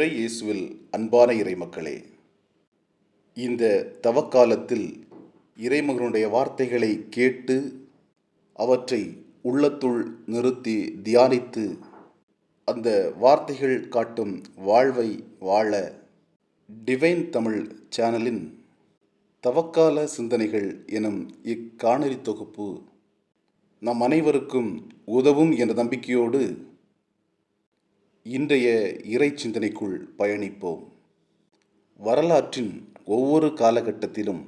இயேசுவில் அன்பான இறைமக்களே இந்த தவக்காலத்தில் இறைமகனுடைய வார்த்தைகளை கேட்டு அவற்றை உள்ளத்துள் நிறுத்தி தியானித்து அந்த வார்த்தைகள் காட்டும் வாழ்வை வாழ டிவைன் தமிழ் சேனலின் தவக்கால சிந்தனைகள் எனும் இக்காணொலி தொகுப்பு நம் அனைவருக்கும் உதவும் என்ற நம்பிக்கையோடு இன்றைய இறை சிந்தனைக்குள் பயணிப்போம். வரலாற்றின் ஒவ்வொரு காலகட்டத்திலும்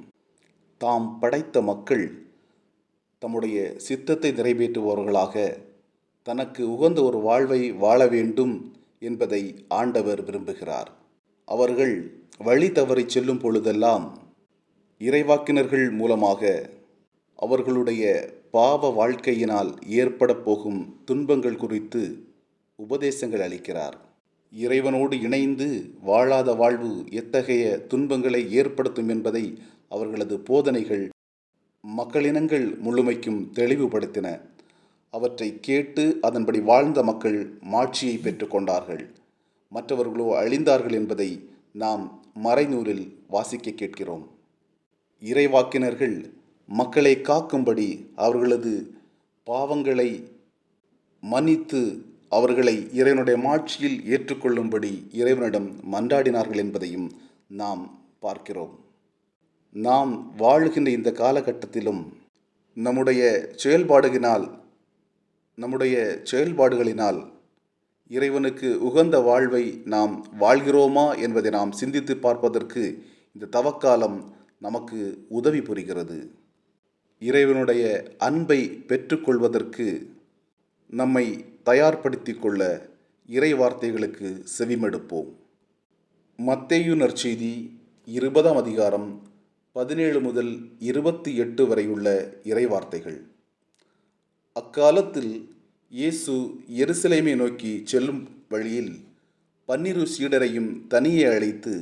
தாம் படைத்த மக்கள் தம்முடைய சித்தத்தை நிறைவேற்றுபவர்களாக தனக்கு உகந்த ஒரு வாழ்வை வாழ வேண்டும் என்பதை ஆண்டவர் விரும்புகிறார். அவர்கள் வழி தவறி செல்லும் பொழுதெல்லாம் இறைவாக்கினர்கள் மூலமாக அவர்களுடைய பாவ வாழ்க்கையினால் ஏற்பட போகும் துன்பங்கள் குறித்து உபதேசங்கள் அளிக்கிறார். இறைவனோடு இணைந்து வாழாத வாழ்வு எத்தகைய துன்பங்களை ஏற்படுத்தும் என்பதை அவர்களது போதனைகள் மக்களினங்கள் முழுமைக்கும் தெளிவுபடுத்தின. அவற்றை கேட்டு அதன்படி வாழ்ந்த மக்கள் மாட்சியை பெற்றுக்கொண்டார்கள் மற்றவர்களோ அழிந்தார்கள் என்பதை நாம் மறைநூலில் வாசிக்க கேட்கிறோம். இறைவாக்கினர்கள் மக்களை காக்கும்படி அவர்களது பாவங்களை மன்னித்து அவர்களை இறைவனுடைய மாட்சியில் ஏற்றுக்கொள்ளும்படி இறைவனிடம் மன்றாடினார்கள் என்பதையும் நாம் பார்க்கிறோம். நாம் வாழ்கின்ற இந்த காலகட்டத்திலும் நம்முடைய செயல்பாடுகளினால் நம்முடைய செயல்பாடுகளினால் இறைவனுக்கு உகந்த வாழ்வை நாம் வாழ்கிறோமா என்பதை நாம் சிந்தித்து பார்ப்பதற்கு இந்த தவக்காலம் நமக்கு உதவி புரிகிறது. இறைவனுடைய அன்பை பெற்றுக்கொள்வதற்கு நம்மை தயார்படுத்தி கொள்ள இறை வார்த்தைகளுக்கு செவிமெடுப்போம். மத்தேயு நற்செய்தி இருபதாம் அதிகாரம் பதினேழு முதல் இருபத்தி எட்டு வரையுள்ள இறை வார்த்தைகள் அக்காலத்தில் இயேசு எருசலேமை நோக்கி செல்லும் வழியில் பன்னிரு சீடரையும் தனியே அழைத்து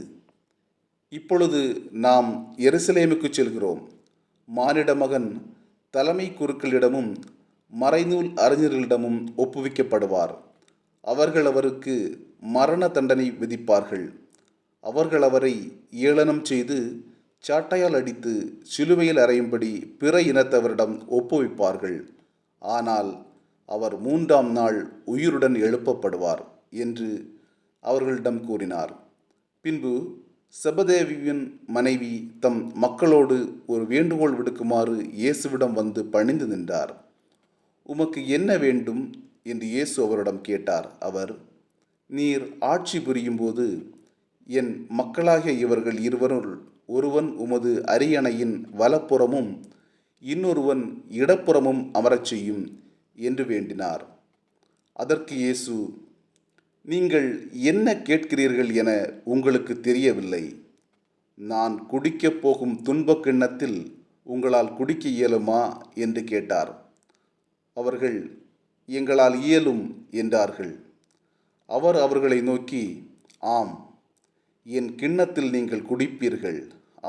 இப்பொழுது நாம் எருசலேமுக்கு செல்கிறோம். மானிட மகன் தலைமை குருக்களிடமும் மறைநூல் அறிஞர்களிடமும் ஒப்புவிக்கப்படுவார். அவர்கள் அவருக்கு மரண தண்டனை விதிப்பார்கள். அவர்கள் அவரை ஏளனம் செய்து சாட்டையால் அடித்து சிலுவையில் அறையும்படி பிற இனத்தவரிடம் ஒப்புவிப்பார்கள். ஆனால் அவர் மூன்றாம் நாள் உயிருடன் எழுப்பப்படுவார் என்று அவர்களிடம் கூறினார். பின்பு செபதேவியின் மனைவி தம் மக்களோடு ஒரு வேண்டுகோள் விடுக்குமாறு இயேசுவிடம் வந்து பணிந்து நின்றார். உமக்கு என்ன வேண்டும்? என்று இயேசு அவரிடம் கேட்டார். அவர் நீர் ஆட்சி புரியும்போது என் மக்களாகிய இவர்கள் இருவருள் ஒருவன் உமது அரியணையின் வலப்புறமும் இன்னொருவன் இடப்புறமும் அமரச் செய்யும் என்று வேண்டினார். அதற்கு இயேசு நீங்கள் என்ன கேட்கிறீர்கள் என உங்களுக்கு தெரியவில்லை. நான் குடிக்கப் போகும் துன்பக் கிண்ணத்தில் உங்களால் குடிக்க இயலுமா? என்று கேட்டார். அவர்கள் எங்களால் இயலும் என்றார்கள். அவர் அவர்களை நோக்கி ஆம் என் கிண்ணத்தில் நீங்கள் குடிப்பீர்கள்.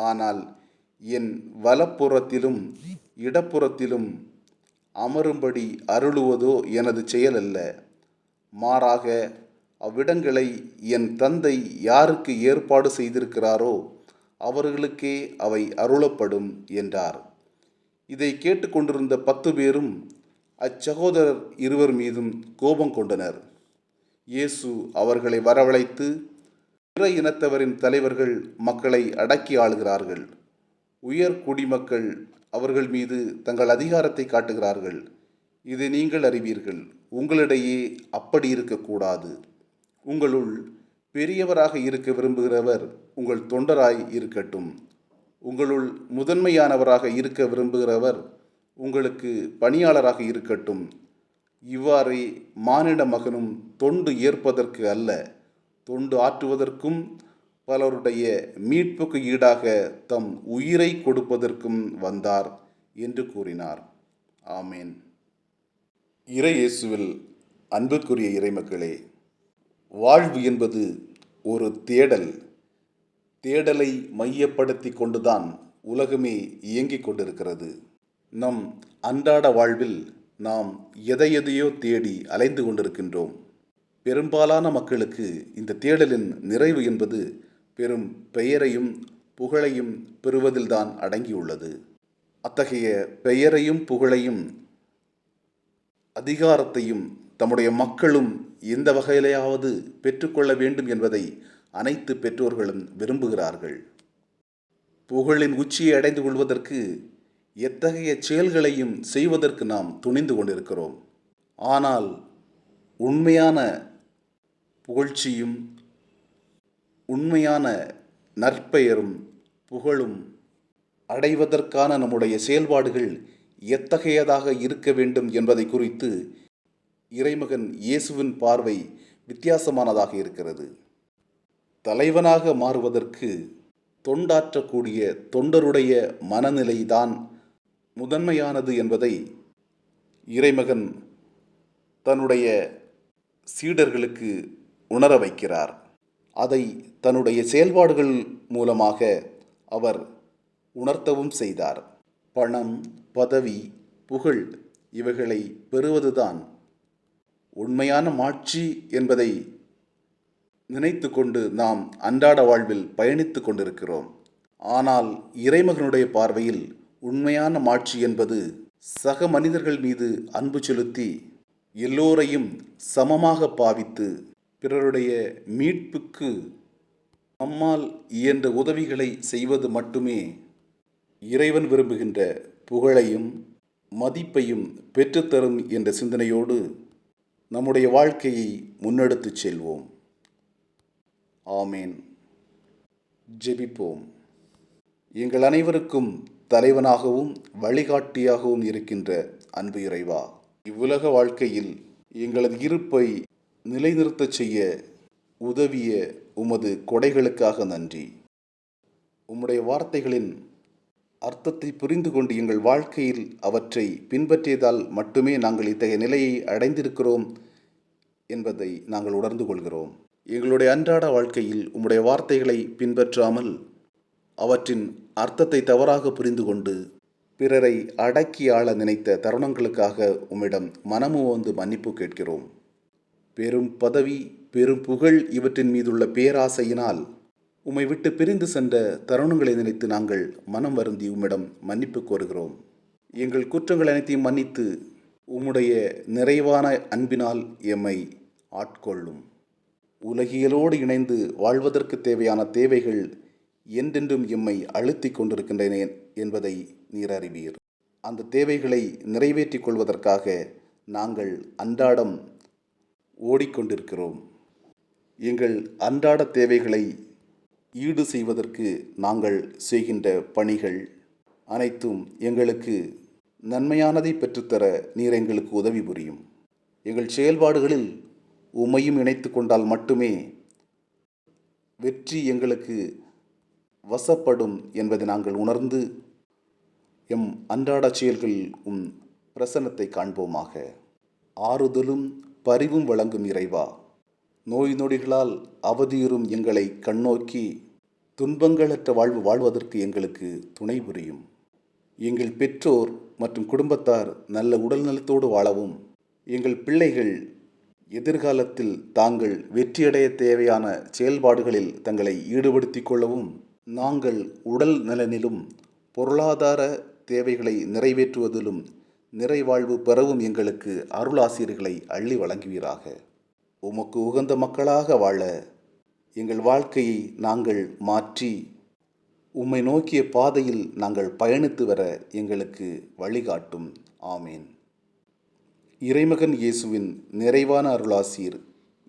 ஆனால் என் வலப்புறத்திலும் இடப்புறத்திலும் அமரும்படி அருளுவதோ எனது செயல் அல்ல. மாறாக அவ்விடங்களை என் தந்தை யாருக்கு ஏற்பாடு செய்திருக்கிறாரோ அவர்களுக்கே அவை அருளப்படும் என்றார். இதை கேட்டுக்கொண்டிருந்த பத்து பேரும் அச்சகோதரர் இருவர் மீதும் கோபம் கொண்டனர். இயேசு அவர்களை வரவழைத்து பிற இனத்தவரின் தலைவர்கள் மக்களை அடக்கி ஆளுகிறார்கள். உயர் குடிமக்கள் அவர்கள் மீது தங்கள் அதிகாரத்தை காட்டுகிறார்கள். இதை நீங்கள் அறிவீர்கள். உங்களிடையே அப்படி இருக்கக்கூடாது. உங்களுள் பெரியவராக இருக்க விரும்புகிறவர் உங்கள் தொண்டராய் இருக்கட்டும். உங்களுள் முதன்மையானவராக இருக்க விரும்புகிறவர் உங்களுக்கு பணியாளராக இருக்கட்டும். இவ்வாறே மானிட மகனும் தொண்டு ஏற்பதற்கு அல்ல. தொண்டு ஆற்றுவதற்கும் பலருடைய மீட்புக்கு ஈடாக தம் உயிரை கொடுப்பதற்கும் வந்தார் என்று கூறினார். ஆமேன். இறை இயேசுவில் அன்புக்குரிய இறைமக்களே வாழ்வு என்பது ஒரு தேடல். தேடலை மையப்படுத்தி கொண்டுதான் உலகமே இயங்கிக் கொண்டிருக்கிறது. நம் அன்றாட வாழ்வில் நாம் எதை எதையோ தேடி அலைந்து கொண்டிருக்கின்றோம். பெரும்பாலான மக்களுக்கு இந்த தேடலின் நிறைவு என்பது பெரும் பெயரையும் புகழையும் பெறுவதில்தான் அடங்கியுள்ளது. அத்தகைய பெயரையும் புகழையும் அதிகாரத்தையும் தம்முடைய மக்களும் எந்த வகையிலேயாவது பெற்றுக்கொள்ள வேண்டும் என்பதை அனைத்து பெற்றோர்களும் விரும்புகிறார்கள். புகழின் உச்சியை அடைந்து கொள்வதற்கு எத்தகைய செயல்களையும் செய்வதற்கு நாம் துணிந்து கொண்டிருக்கிறோம். ஆனால் உண்மையான புகழ்ச்சியும் உண்மையான நற்பெயரும் புகழும் அடைவதற்கான நம்முடைய செயல்பாடுகள் எத்தகையதாக இருக்க வேண்டும் என்பதை குறித்து இறைமகன் இயேசுவின் பார்வை வித்தியாசமானதாக இருக்கிறது. தலைவனாக மாறுவதற்கு தொண்டாற்றக்கூடிய தொண்டருடைய மனநிலைதான் முதன்மையானது என்பதை இறைமகன் தன்னுடைய சீடர்களுக்கு உணர வைக்கிறார். அதை தன்னுடைய செயல்பாடுகள் மூலமாக அவர் உணர்த்தவும் செய்தார். பணம் பதவி புகழ் இவைகளை பெறுவதுதான் உண்மையான மாட்சி என்பதை நினைத்து கொண்டு நாம் அன்றாட வாழ்வில் பயணித்து கொண்டிருக்கிறோம். ஆனால் இறைமகனுடைய பார்வையில் உண்மையான மாட்சி என்பது சக மனிதர்கள் மீது அன்பு செலுத்தி எல்லோரையும் சமமாக பாவித்து பிறருடைய மீட்புக்கு நம்மால் இயன்ற உதவிகளை செய்வது மட்டுமே இறைவன் விரும்புகின்ற புகழையும் மதிப்பையும் பெற்றுத்தரும் என்ற சிந்தனையோடு நம்முடைய வாழ்க்கையை முன்னெடுத்துச் செல்வோம். ஆமேன். ஜெபிப்போம். எங்கள் அனைவருக்கும் தலைவனாகவும் வழிகாட்டியாகவும் இருக்கின்ற அன்பு இறைவா இவ்வுலக வாழ்க்கையில் எங்களது இருப்பை நிலைநிறுத்தச் செய்ய உதவிய உமது கொடைகளுக்காக நன்றி. உம்முடைய வார்த்தைகளின் அர்த்தத்தை புரிந்து கொண்டு எங்கள் வாழ்க்கையில் அவற்றை பின்பற்றியதால் மட்டுமே நாங்கள் இத்தகைய நிலையை அடைந்திருக்கிறோம் என்பதை நாங்கள் உணர்ந்து கொள்கிறோம். எங்களுடைய அன்றாட வாழ்க்கையில் உம்முடைய வார்த்தைகளை பின்பற்றாமல் அவற்றின் அர்த்தத்தை தவறாக புரிந்து கொண்டு பிறரை அடக்கி ஆள நினைத்த தருணங்களுக்காக உம்மிடம் மனமு வந்து மன்னிப்பு கேட்கிறோம். பெரும் பதவி பெரும் புகழ் இவற்றின் மீதுள்ள பேராசையினால் உம்மை விட்டு பிரிந்து சென்ற தருணங்களை நினைத்து நாங்கள் மனம் வருந்தி உம்மிடம் மன்னிப்பு கோருகிறோம். எங்கள் குற்றங்கள் அனைத்தையும் மன்னித்து உம்முடைய நிறைவான அன்பினால் எம்மை ஆட்கொள்ளும். உலகியலோடு இணைந்து வாழ்வதற்கு தேவையான தேவைகள் என்றென்றும் எம்மை அழுத்தி கொண்டிருக்கின்றன என்பதை நீர் அறிவீர். அந்த தேவைகளை நிறைவேற்றிக் கொள்வதற்காக நாங்கள் அன்றாடம் ஓடிக்கொண்டிருக்கிறோம். எங்கள் அன்றாட தேவைகளை ஈடு செய்வதற்கு நாங்கள் செய்கின்ற பணிகள் அனைத்தும் எங்களுக்கு நன்மையானதை பெற்றுத்தர நீர் எங்களுக்கு உதவி புரியும். எங்கள் செயல்பாடுகளில் உமையும் இணைத்து கொண்டால் மட்டுமே வெற்றி எங்களுக்கு வசப்படும் என்பதை நாங்கள் உணர்ந்து எம் அன்றாட செயல்களில் உம் பிரசன்னத்தை காண்போமாக. ஆறுதலும் பரிவும் வழங்கும் இறைவா நோய் நொடிகளால் அவதியுறும் எங்களை கண்ணோக்கி துன்பங்களற்ற வாழ்வு வாழ்வதற்கு எங்களுக்கு துணை புரியும். எங்கள் பெற்றோர் மற்றும் குடும்பத்தார் நல்ல உடல் நலத்தோடு வாழவும் எங்கள் பிள்ளைகள் எதிர்காலத்தில் தாங்கள் வெற்றியடைய தேவையான செயல்பாடுகளில் தங்களை ஈடுபடுத்திக் கொள்ளவும் நாங்கள் உடல் நலனிலும் பொருளாதார தேவைகளை நிறைவேற்றுவதிலும் நிறைவாழ்வு பெறவும் எங்களுக்கு அருளாசிரியர்களை அள்ளி வழங்குவீராக. உமக்கு உகந்த மக்களாக வாழ எங்கள் வாழ்க்கையை நாங்கள் மாற்றி உம்மை நோக்கிய பாதையில் நாங்கள் பயணித்து வர எங்களுக்கு வழிகாட்டும். ஆமேன். இறைமகன் இயேசுவின் நிறைவான அருளாசீர்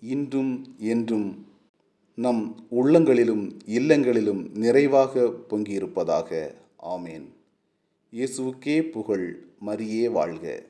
இன்றும் என்றும் நம் உள்ளங்களிலும் இல்லங்களிலும் நிறைவாக பொங்கியிருப்பதாக. ஆமேன். இயேசுவுக்கே புகழ் மரியே வாழ்க.